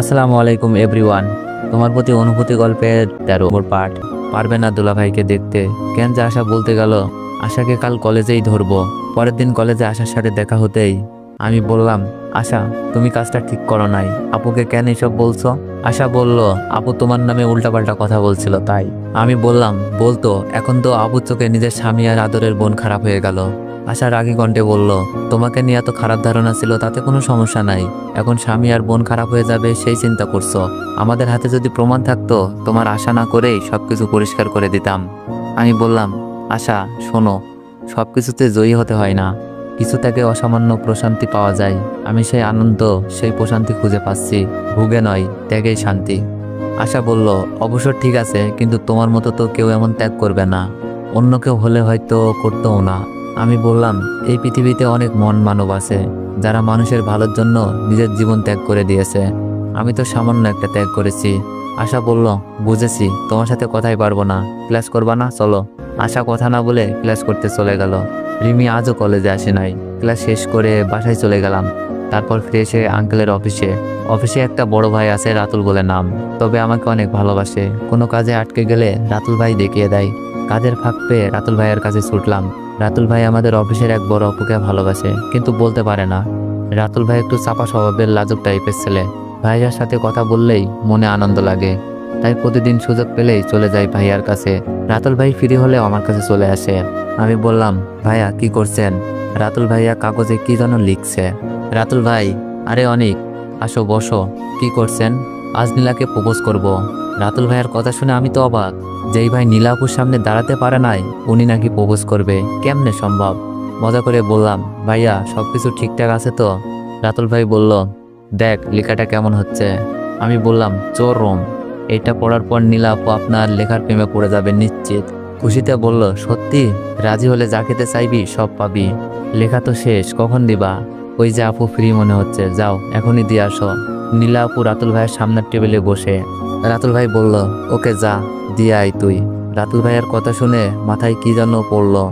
আসসালামু আলাইকুম, এভরিওয়ান। তোমার প্রতি অনুভূতি গল্পের তেরো পাঠ, পারবে না দুলাভাইকে দেখতে। কেন যে আশা বলতে গেল, আশাকে কাল কলেজেই ধরবো। পরের দিন কলেজে আশার সাথে দেখা হতেই আমি বললাম, আশা, তুমি কাজটা ঠিক করো নাই। আপুকে কেন এসব বলছো? আশা বলল, আপু তোমার নামে উল্টাপাল্টা কথা বলছিল, তাই। আমি বললাম, বলতো, এখন তো আপুর চোখে নিজের স্বামী আর আদরের বোন খারাপ হয়ে গেল। আশা রাগী কণ্ঠে বলল, তোমাকে নিয়ে এত খারাপ ধারণা ছিল, তাতে কোনো সমস্যা নাই। এখন স্বামী আর বোন খারাপ হয়ে যাবে, সেই চিন্তা করছ। আমাদের হাতে যদি প্রমাণ থাকতো, তোমার আশা না করেই সব কিছু পরিষ্কার করে দিতাম। আমি বললাম, আশা, শোনো সব কিছুতে জয়ী হতে হয় না। কিছু থেকে অসামান্য প্রশান্তি পাওয়া যায়। আমি সেই আনন্দ, সেই প্রশান্তি খুঁজে পাচ্ছি। ভুগে নয়, ত্যাগেই শান্তি। আশা বলল অবশ্য ঠিক আছে, কিন্তু তোমার মতো তো কেউ এমন ত্যাগ করবে না। অন্য কেউ হলে হয়তো করতেও না। আমি বললাম, এই পৃথিবীতে অনেক মন মানব আছে, যারা মানুষের ভালোর জন্য নিজের জীবন ত্যাগ করে দিয়েছে। আমি তো সামান্য একটা ত্যাগ করেছি। আশা বলল, বুঝেছি, তোমার সাথে কথাই পারব না। ক্লাস করবা না? চলো। আশা কথা না বলে ক্লাস করতে চলে গেল। রিমি আজও কলেজে আসে নাই। ক্লাস শেষ করে বাসায় চলে গেলাম। তারপর ফিরে এসে আঙ্কেলের অফিসে। অফিসে একটা বড় ভাই আছে রাতুল বলে নাম। তবে আমাকে অনেক ভালোবাসে। কোনো কাজে আটকে গেলে রাতুল ভাই দেখিয়ে দেয়। কাজের ফাঁক পেয়ে রাতুল ভাইয়ের কাছে ছুটলাম। রাতুল ভাই আমাদের অফিসের এক বড় অপুকে ভালোবাসে, কিন্তু বলতে পারে না। রাতুল ভাই একটু চাপা স্বভাবের লাজুক টাইপের ছেলে। ভাইয়ার সাথে কথা বললেই মনে আনন্দ লাগে। তাই প্রতিদিন সুযোগ পেলেই চলে যাই ভাইয়ার কাছে। রাতুল ভাই ফ্রি হলেও আমার কাছে চলে আসে। আমি বললাম, ভাইয়া, কি করছেন? রাতুল ভাইয়া কাগজে কি যেন লিখছে। রাতুল ভাই, আরে অনিক, আসো, বসো। কি করছেন? আজ নীলাকে প্রপোজ করব। রাতুল ভাইয়ার কথা শুনে আমি তো অবাক। যেই ভাই নীলাপুর সামনে দাঁড়াতে পারে নাই, উনি নাকি প্রপোজ করবে। কেমনে সম্ভব? মজা করে বললাম, ভাইয়া সব কিছু ঠিকঠাক আছে তো? রাতুল ভাই বলল, দেখ, লেখাটা কেমন হচ্ছে? আমি বললাম, চোর রোম। এটা পড়ার পর নীলা আপু আপনার লেখার প্রেমে পড়ে যাবে নিশ্চিত। খুশিতে বলল, সত্যি? রাজি হলে যা খেতে চাইবি, সব পাবি। লেখা তো শেষ, কখন দিবা? ওই যে আপু ফ্রি মনে হচ্ছে। যাও, এখনই দিয়ে আসো। নীলা আপু রাতুল ভাইয়ের সামনের টেবিলে বসে। রাতুল ভাই বলল ওকে যা দিয়ে আয় তুই। রাতুল ভাইয়ের কথা শুনে মাথায় কি যেন পড়ল।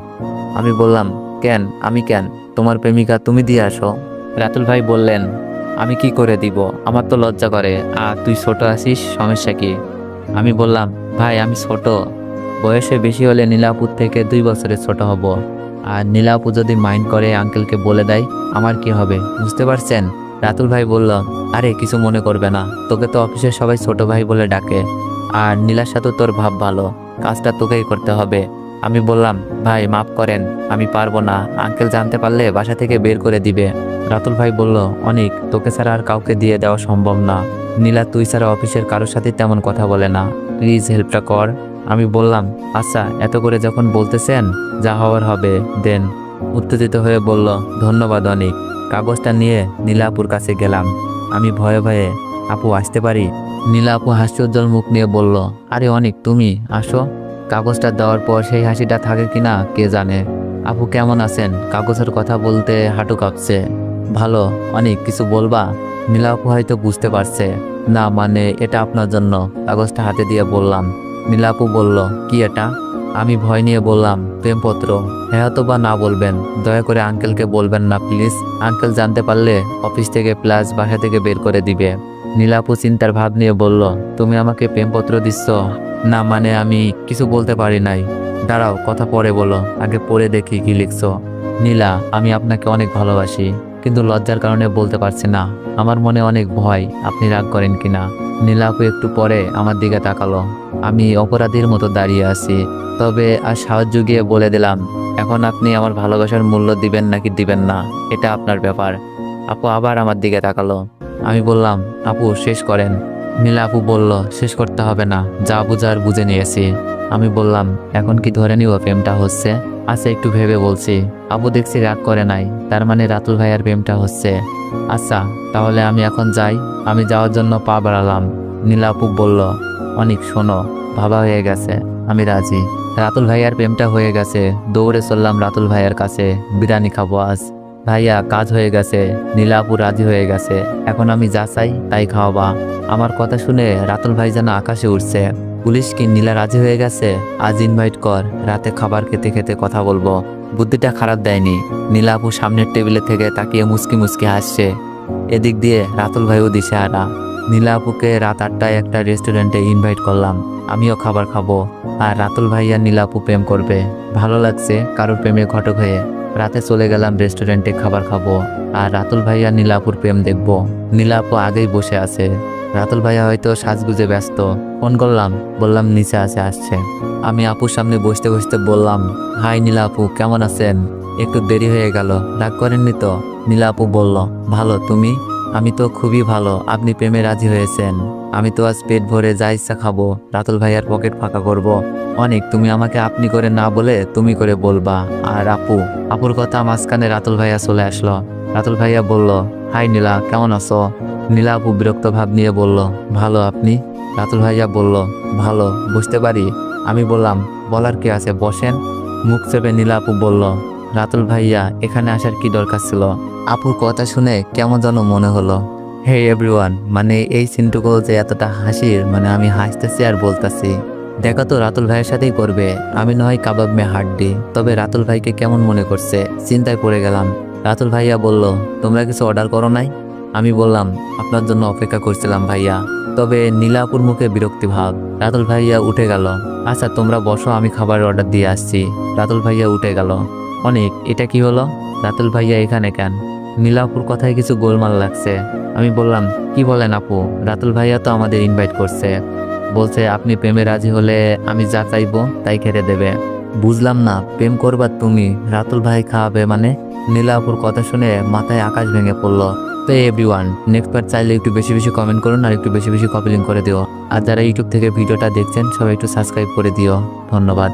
আমি বললাম কেন? আমি কেন? তোমার প্রেমিকা তুমি দিয়ে আসো। রাতুল ভাই বললেন আমি কি করে দিব? আমার তো লজ্জা করে। আর তুই ছোট আছিস সমস্যা কি? আমি বললাম ভাই আমি ছোট। বয়সে বেশি হলে নীলাপুর থেকে দুই বছরের ছোট হব। আর নীলাপু যদি মাইন্ড করে আঙ্কেলকে বলে দেয় আমার কি হবে? বুঝতে পারছেন? রাতুল ভাই বলল, আরে, কিছু মনে করবে না। তোকে তো অফিসের সবাই ছোট ভাই বলে ডাকে। আর নীলার সাথে তোর ভাব ভালো। কাজটা তোকেই করতে হবে। আমি বললাম, ভাই, মাফ করেন, আমি পারব না। আঙ্কেল জানতে পারলে বাসা থেকে বের করে দিবে। রাতুল ভাই বলল, অনেক, তোকে ছাড়া আর কাউকে দিয়ে দেওয়া সম্ভব না। নীলা তুই ছাড়া অফিসের কারোর সাথে তেমন কথা বলে না। প্লিজ হেল্পটা কর। আমি বললাম আচ্ছা এত করে যখন বলতেছেন, যা হওয়ার হবে, দেন। উত্তেজিত হয়ে বলল, ধন্যবাদ, অনেক। কাগজটা নিয়ে নীলা আপুর কাছে গেলাম। আমি ভয়ে ভয়ে, আপু, আসতে পারি? নীলা আপু হাস্যোজ্জ্বল মুখ নিয়ে বলল, আরে অনেক, তুমি আসো। কাগজটা দেওয়ার পর সেই হাসিটা থাকে কিনা কে জানে। আপু, কেমন আছেন? কাগজের কথা বলতে হাঁটু কাঁপছে। ভালো, অনেক, কিছু বলবা? নীলা আপু হয়তো বুঝতে পারছে। না মানে এটা আপনার জন্য। কাগজটা হাতে দিয়ে বললাম। নীলা আপু বলল, কি এটা? আমি ভয় নিয়ে বললাম, প্রেমপত্র হ্যাঁ তো বা না বলবেন, দয়া করে আঙ্কেলকে বলবেন না, প্লিজ। আঙ্কেল জানতে পারলে অফিস থেকে প্লাস বাসা থেকে বের করে দিবে। নীলাপু চিন্তার ভাব নিয়ে বলল, তুমি আমাকে প্রেমপত্র দিচ্ছ? না মানে আমি কিছু বলতে পারি নাই। দাঁড়াও, কথা পরে বলো, আগে পড়ে দেখি কি লিখছ। নীলা, আমি আপনাকে অনেক ভালোবাসি। কিন্তু লজ্জার কারণে বলতে পারছি না। আমার মনে অনেক ভয়, আপনি রাগ করেন কিনা? নীলা আপু একটু পরে আমার দিকে তাকালো। আমি অপরাধীর মতো দাঁড়িয়ে আছি। তবে আর সাহায্য গিয়ে বলে দিলাম, এখন আপনি আমার ভালোবাসার মূল্য দিবেন নাকি দিবেন না? এটা আপনার ব্যাপার। আপু আবার আমার দিকে তাকালো। আমি বললাম, আপু, শেষ করেন। নীলা আপু বলল, শেষ করতে হবে না, যা বুঝার বুঝে নিয়েছি। আমি বললাম, এখন কি ধরে নিব প্রেমটা হচ্ছে? আচ্ছা একটু ভেবে বলছি। আবু দেখছি রাগ করে নাই। তার মানে রাতুল ভাইয়ার প্রেমটা হচ্ছে। আচ্ছা তাহলে আমি এখন যাই। আমি যাওয়ার জন্য পা বাড়ালাম। নীলাপু বলল, অনেক, শোনো ভাবা হয়ে গেছে। আমি রাজি। রাতুল ভাইয়ার প্রেমটা হয়ে গেছে। দৌড়ে চললাম রাতুল ভাইয়ার কাছে। বিরিয়ানি খাব আজ। ভাইয়া, কাজ হয়ে গেছে। নীলাপু রাজি হয়ে গেছে। এখন আমি যা চাই তাই খাওয়াবা। আমার কথা শুনে রাতুল ভাই যেন আকাশে উঠছে পুলিশ কি নীলা রাজি হয়ে গেছে? আজ ইনভাইট কর। রাতে খাবার খেতে খেতে কথা বলব। বুদ্ধিটা খারাপ দেয়নি। নীলাপু সামনের টেবিলে থেকে তাকিয়ে মুসকি মুসকি হাসছে। এদিক দিয়ে রাতুল ভাইও দিশে হারা নীলা আপুকে রাত আটটায় একটা রেস্টুরেন্টে ইনভাইট করলাম। আমিও খাবার খাব। আর রাতুল ভাইয়া নীলা আপু প্রেম করবে। ভালো লাগছে কারোর প্রেমে ঘটক হয়ে। রাতে চলে গেলাম রেস্টুরেন্টে খাবার খাব, আর রাতুল ভাইয়া নীলাপুর প্রেম দেখব। নীলাপু আগেই বসে আছে। রাতুল ভাইয়া হয়তো সাজগুজে ব্যস্ত। ফোন করলাম, বললাম, নিচে আছে, আসছে। আমি আপুর সামনে বসতে বসতে বললাম, হাই নীলা আপু কেমন আছেন? একটু দেরি হয়ে গেল। রাগ করেননি তো? নীলা আপু বলল, ভালো, তুমি? আমি তো খুবই ভালো, আপনি প্রেমে রাজি হয়েছেন। আমি তো আজ পেট ভরে যা ইচ্ছা খাব, রাতুল ভাইয়ার পকেট ফাঁকা করব। অনেক, তুমি আমাকে আপনি করে না বলে তুমি করে বলবা। আর আপু, আপুর কথা মাঝখানে রাতুল ভাইয়া চলে আসলো। রাতুল ভাইয়া বলল, হাই নীলা, কেমন আছো? নীলা আপু বিরক্ত ভাব নিয়ে বলল, ভালো, আপনি? রাতুল ভাইয়া বলল, ভালো, বুঝতে পারি। আমি বললাম, বলার কি আছে, বসেন। মুখ চেপে নীলা আপু বলল, রাতুল ভাইয়া, এখানে আসার কি দরকার ছিল? আপুর কথা শুনে কেমন যেন মনে হলো। হে এভরিওয়ান মানে এই সিনটুকু যে এতটা হাসির মানে আমি হাসতেছি আর বলতাছি। দেখা তো রাতুল ভাইয়ের সাথেই করবে। আমি নয় কাবাব মে হাড্ডি তবে রাতুল ভাইকে কেমন মনে করছে? চিন্তায় পড়ে গেলাম। রাতুল ভাইয়া বলল, তোমরা কিছু অর্ডার করো নাই? আমি বললাম, আপনার জন্য অপেক্ষা করছিলাম ভাইয়া। তবে নীলাপুর মুখে বিরক্তি ভাব। রাতুল ভাইয়া উঠে গেল। আচ্ছা তোমরা বসো, আমি খাবারের অর্ডার দিয়ে আসছি। রাতুল ভাইয়া উঠে গেল। অনেক, এটা কি হলো? রাতুল ভাইয়া এখানে কেন? নীলাপুর কথায় কিছু গোলমাল লাগছে। আমি বললাম, কি বলেন আপু? রাতুল ভাইয়া তো আমাদের ইনভাইট করছে। বলছে, আপনি প্রেমে রাজি হলে আমি যা চাইব তাই খেতে দেবে। বুঝলাম না, প্রেম করবার তুমি? রাতুল ভাই খাওয়াবে মানে? নীলাপুর কথা শুনে মাথায় আকাশ ভেঙে পড়ল। তো এভরি ওয়ান নেক্সট বার চাইলে একটু বেশি বেশি কমেন্ট করুন আর একটু বেশি বেশি কপিলিং করে দিও। আর যারা ইউটিউব থেকে ভিডিওটা দেখছেন, সবাই একটু সাবস্ক্রাইব করে দিও। ধন্যবাদ।